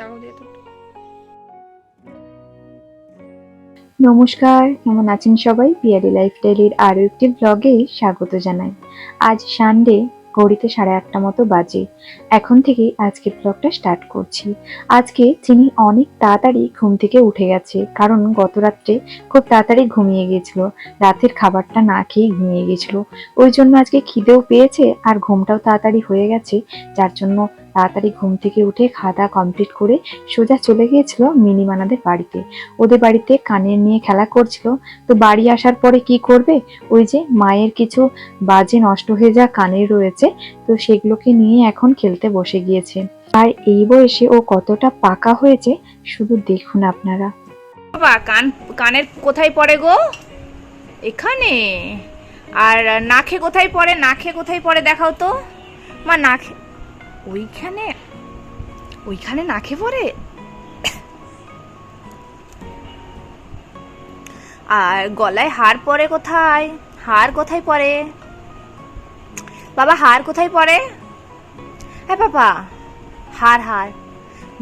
টাকাও দিয়ে তো। নমস্কার, কেমন আছেন সবাই? পিয়ারি লাইফস্টাইলের আরও একটি ব্লগে স্বাগত জানাই। আজ সানডে ঘড়িতে সাড়ে আটটা মতো বাজে। এখন থেকে আজকের ব্লগটা স্টার্ট করছি। আজকে চিনি অনেক তাড়াতাড়ি ঘুম থেকে উঠে গেছে, কারণ গত রাত্রে খুব তাড়াতাড়ি ঘুমিয়ে গিয়েছিল রাতের খাবারটা না খেয়েই ঘুমিয়ে গিয়েছিল ওই জন্য আজকে খিদেও পেয়েছে আর ঘুমটাও তাড়াতাড়ি হয়ে গেছে, যার জন্য তাড়াতাড়ি ঘুম থেকে উঠে খাওয়া কমপ্লিট করে সোজা চলে গিয়েছিল মিনিমানাদের বাড়িতে। ওদের বাড়িতে কানের নিয়ে খেলা করছিল। তো বাড়ি আসার পরে কি করবে? ওই যে মায়ের কিছু বাজে নষ্ট হয়ে যা কানের রয়েছে, তো সেগুলোকে নিয়ে এখন খেলতে বসে গিয়েছে। আর এই বয়সে ও কতটা পাকা হয়েছে, শুধু দেখুন আপনারা। বাবা, কান, কানের কোথায় পড়ে গো? এখানে। আর নাখে কোথায় পড়ে? নাখে কোথায় পড়ে দেখাও তো। মা নাখে ওইখানে ওইখানে নাখে পড়ে? আর গলায় হার পরে কোথায়? হার কোথায় পরে? বাবা, হার কোথায় পরে? হ্যাঁ বাবা, হার হার।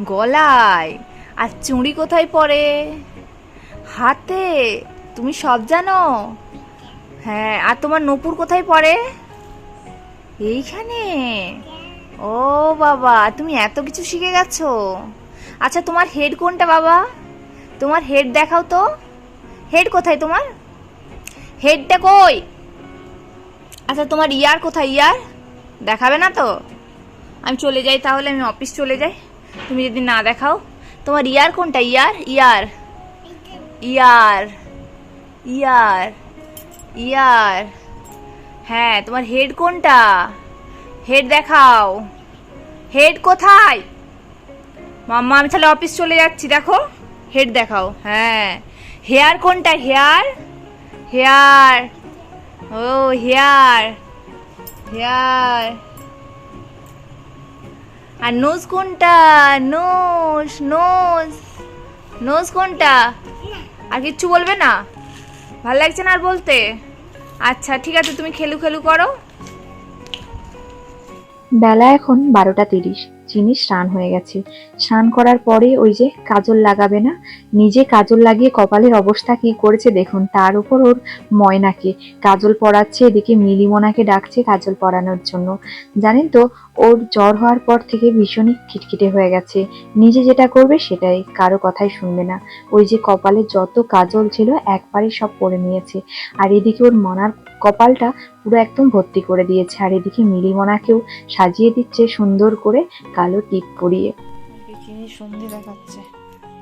গলায়। আর চুড়ি কোথায় পরে? হাতে। তুমি সব জানো? হ্যাঁ আর তোমার নপুর কোথায় পড়ে? এইখানে। ও বাবা, তুমি এত কিছু শিখে গেছো। আচ্ছা তোমার হেড কোনটা বাবা? তোমার হেড দেখাও তো। হেড কোথায় তোমার? হেডটা কই? আচ্ছা তোমার ইয়ার কোথায়? ইয়ার দেখাবে না তো? আমি চলে যাই তাহলে, আমি অফিস চলে যাই। তুমি যদি না দেখাও। তোমার ইয়ার কোনটা? ইয়ার ইয়ার ইয়ার ইয়ার ইয়ার হ্যাঁ তোমার হেড কোনটা? হেড দেখাও। হেড কোথায়? মাম্মা, আমি তাহলে অফিস চলে যাচ্ছি, দেখো। হেড দেখাও হ্যাঁ। হেয়ার কোনটা হেয়ার? হেয়ার। ও, হেয়ার। হেয়ার। আর নোজ কোনটা? নোজ নোজ নোজ কোনটা? আর কিচ্ছু বলবে না? ভালো লাগছে না আর বলতে? আচ্ছা ঠিক আছে, তুমি খেলু খেলু করো। বেলা এখন বারোটা তিরিশ। চিনি স্নান হয়ে গেছে। স্নান করার পরে ওই যে কাজল লাগাবে না? নিজে কাজল লাগিয়ে কপালের অবস্থা কি করেছে দেখুন, তার উপর ওর ময়নাকে। কাজল পরাচ্ছে এদিকে মিলিমোনাকে ডাকছে কাজল পরানোর জন্য। জানেন তো, ওর জ্বর হওয়ার পর থেকে ভীষণই খিটখিটে হয়ে গেছে। নিজে যেটা করবে সেটাই, কারও কথাই শুনবে না। ওই যে কপালে যত কাজল ছিল, একবারে সব পরে নিয়েছে। আর এদিকে ওর মনার কপালটা পুরো একদম ভর্তি করে দিয়েছে আর এদিকে মিলিমনাকেও সাজিয়ে দিচ্ছে সুন্দর করে কালো টিপ পরিয়ে। সন্ধে দেখাচ্ছে।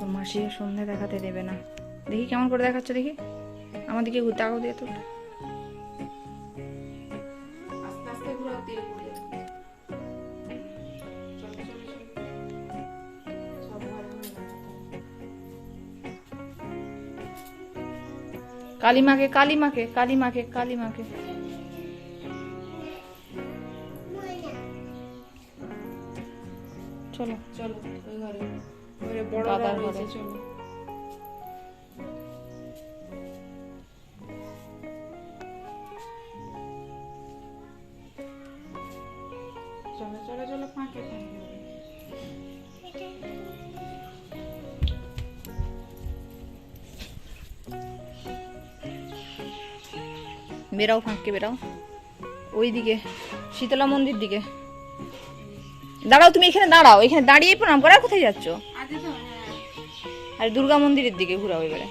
মাসি সন্ধে দেখাতে দেবে না। দেখি কেমন করে দেখাচ্ছে দেখি। আমাদেরকে দিকে দিয়ে তো। কালিমাকে কালিমাকে কালিমাকে কালিমাকে। চলো চলো ঘরে। বড় দাদার রয়েছে ঘরে। চলো। চলো চলো চলো ফাঁকে ফাঁকে। বেরাও ফাঁককে বেরাও ওই দিকে শীতলা মন্দির দিকে। দাঁড়াও তুমি এখানে দাঁড়াও এখানে দাঁড়িয়ে প্রণাম করার কোথায় যাচ্ছ? আর দুর্গা মন্দিরের দিকে ঘুরাও এবারে।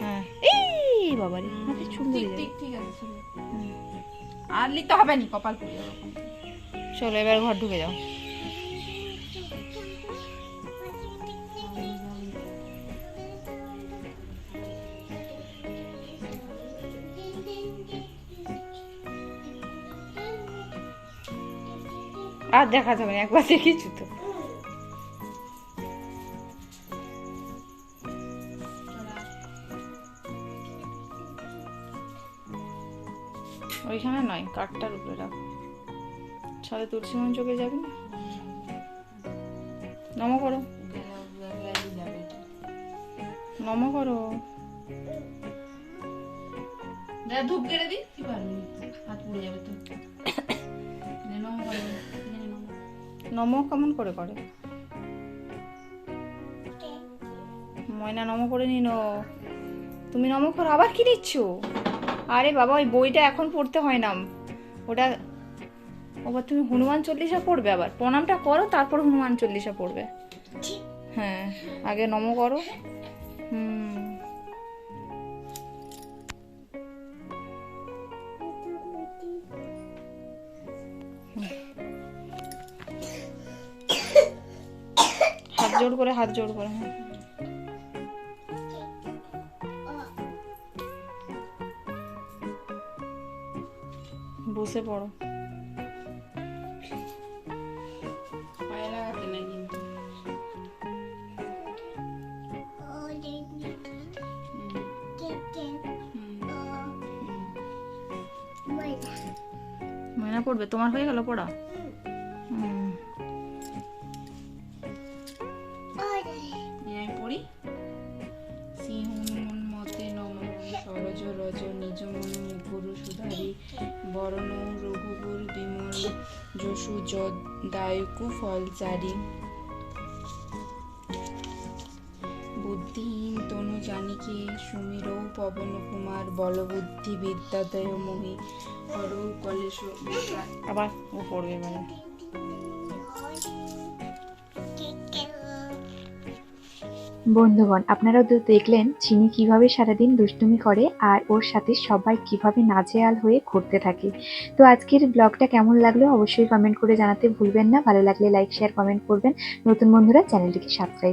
হ্যাঁ এই বাবারি চুল। ঠিক আছে আর লিখতে হবে নি কপাল চলো এবার ঘর ঢুকে যাও। আর দেখা যাবে না একবার দেখিছু তো। ওইখানে নয় কাঠটার উপরে রাখ। ছাদে তুলসী মঞ্চকে যাবি না? নম করো। নম করো। ধূপ কেড়ে দিই? কি পারবি হাত পুড়ে যাবে তো। নম করে। নম কেমন করে করে? ময়না নম করে নিন তুমি নম করো আবার কি নিচ্ছ আরে বাবা ওই বইটা এখন পড়তে হয় না। ওটা ওবার তুমি হনুমান চল্লিশা পড়বে আবার। প্রণামটা করো তারপর হনুমান চল্লিশা পড়বে। হ্যাঁ আগে নম করো। হুম। হাত জোড় করে হাত জোড় করে হ্যাঁ। বসে পড়ো। ময়না পড়বে? তোমার হয়ে গেল পড়া? হুম। বরণ রঘুকুল বিমল যশু দায়কু ফলচারি বুদ্ধিহীন তনু জানিকে সুমির পবন কুমার বলবুদ্ধি বিদ্যাদয় মহি হর কলেশ আবার ও পড়বে মানে বন্ধুগণ আপনারা তো দেখলেন চিনি কীভাবে সারাদিন দুষ্টুমি করে আর ওর সাথে সবাই কীভাবে নাজেয়াল হয়ে ঘুরতে থাকে। তো আজকের ব্লগটা কেমন লাগল অবশ্যই কমেন্ট করে জানাতে ভুলবেন না। ভালো লাগলে লাইক শেয়ার কমেন্ট করবেন। নতুন বন্ধুরা চ্যানেলটিকে সাবস্ক্রাইব